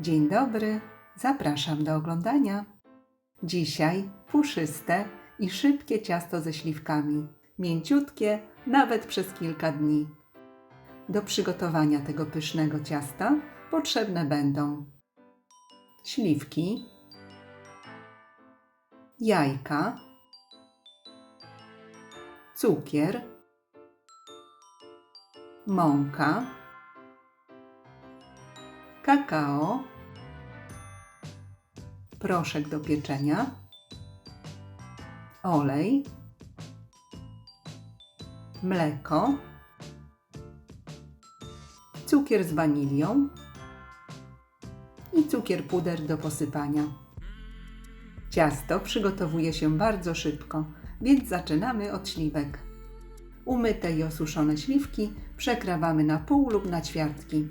Dzień dobry, zapraszam do oglądania. Dzisiaj puszyste i szybkie ciasto ze śliwkami, mięciutkie nawet przez kilka dni. Do przygotowania tego pysznego ciasta potrzebne będą śliwki, jajka, cukier, mąka, kakao, proszek do pieczenia, olej, mleko, cukier z wanilią i cukier puder do posypania. Ciasto przygotowuje się bardzo szybko, więc zaczynamy od śliwek. Umyte i osuszone śliwki przekrawamy na pół lub na ćwiartki.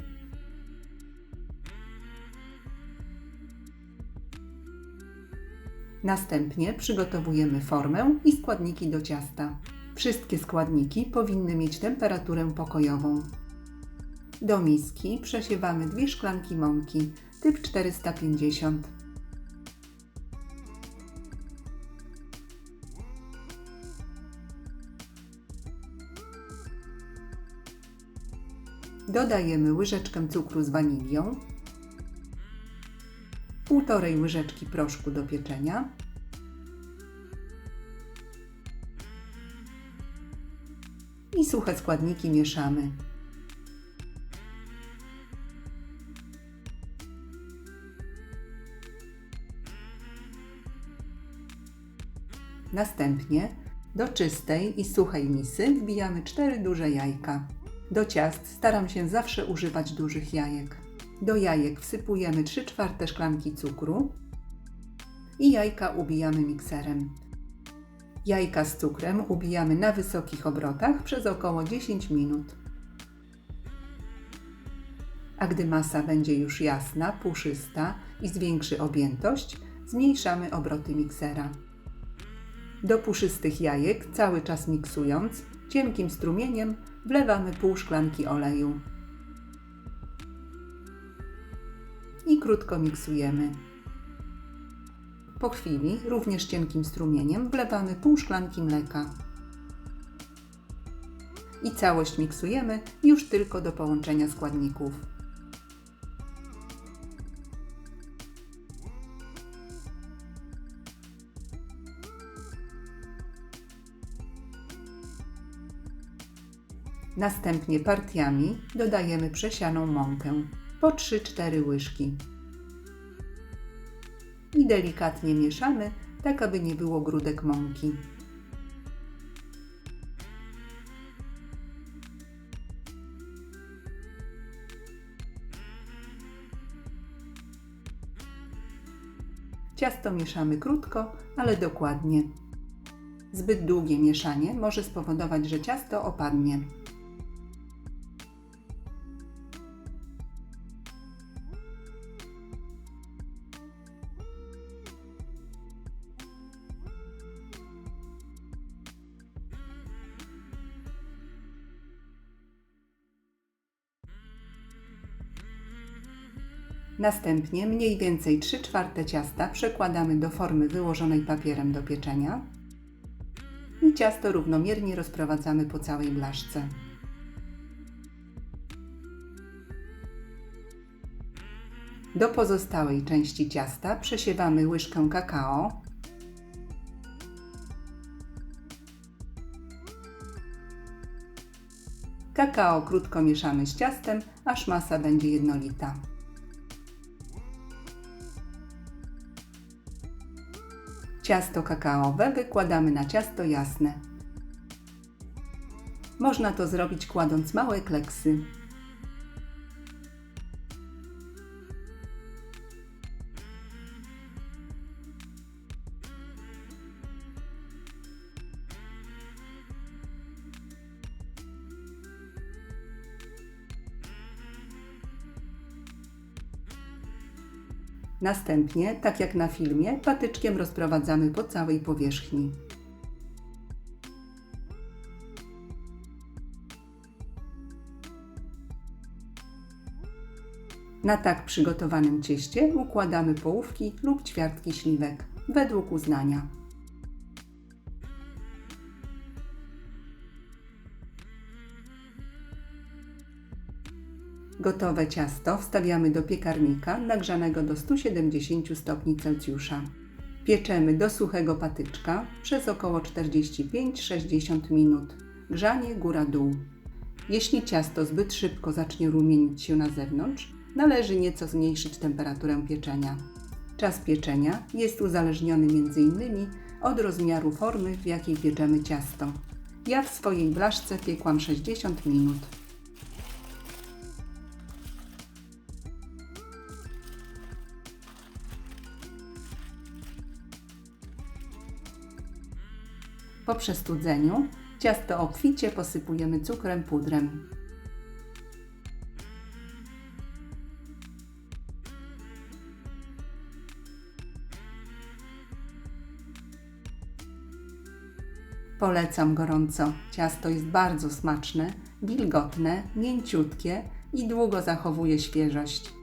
Następnie przygotowujemy formę i składniki do ciasta. Wszystkie składniki powinny mieć temperaturę pokojową. Do miski przesiewamy dwie szklanki mąki typ 450. Dodajemy łyżeczkę cukru z wanilią, półtorej łyżeczki proszku do pieczenia, i suche składniki mieszamy. Następnie do czystej i suchej misy wbijamy 4 duże jajka. Do ciast staram się zawsze używać dużych jajek. Do jajek wsypujemy 3 czwarte szklanki cukru i jajka ubijamy mikserem. Jajka z cukrem ubijamy na wysokich obrotach przez około 10 minut. A gdy masa będzie już jasna, puszysta i zwiększy objętość, zmniejszamy obroty miksera. Do puszystych jajek, cały czas miksując, cienkim strumieniem wlewamy pół szklanki oleju. I krótko miksujemy. Po chwili, również cienkim strumieniem, wlewamy pół szklanki mleka. I całość miksujemy już tylko do połączenia składników. Następnie partiami dodajemy przesianą mąkę po 3-4 łyżki. I delikatnie mieszamy, tak aby nie było grudek mąki. Ciasto mieszamy krótko, ale dokładnie. Zbyt długie mieszanie może spowodować, że ciasto opadnie. Następnie mniej więcej 3 czwarte ciasta przekładamy do formy wyłożonej papierem do pieczenia i ciasto równomiernie rozprowadzamy po całej blaszce. Do pozostałej części ciasta przesiewamy łyżkę kakao, Kakao krótko mieszamy z ciastem, aż masa będzie jednolita. Ciasto kakaowe wykładamy na ciasto jasne. Można to zrobić kładąc małe kleksy. Następnie, tak jak na filmie, patyczkiem rozprowadzamy po całej powierzchni. Na tak przygotowanym cieście układamy połówki lub ćwiartki śliwek, według uznania. Gotowe ciasto wstawiamy do piekarnika nagrzanego do 170 stopni Celsjusza. Pieczemy do suchego patyczka przez około 45-60 minut. Grzanie góra-dół. Jeśli ciasto zbyt szybko zacznie rumienić się na zewnątrz, należy nieco zmniejszyć temperaturę pieczenia. Czas pieczenia jest uzależniony m.in. od rozmiaru formy, w jakiej pieczemy ciasto. Ja w swojej blaszce piekłam 60 minut. Po przestudzeniu ciasto obficie posypujemy cukrem pudrem. Polecam gorąco. Ciasto jest bardzo smaczne, wilgotne, mięciutkie i długo zachowuje świeżość.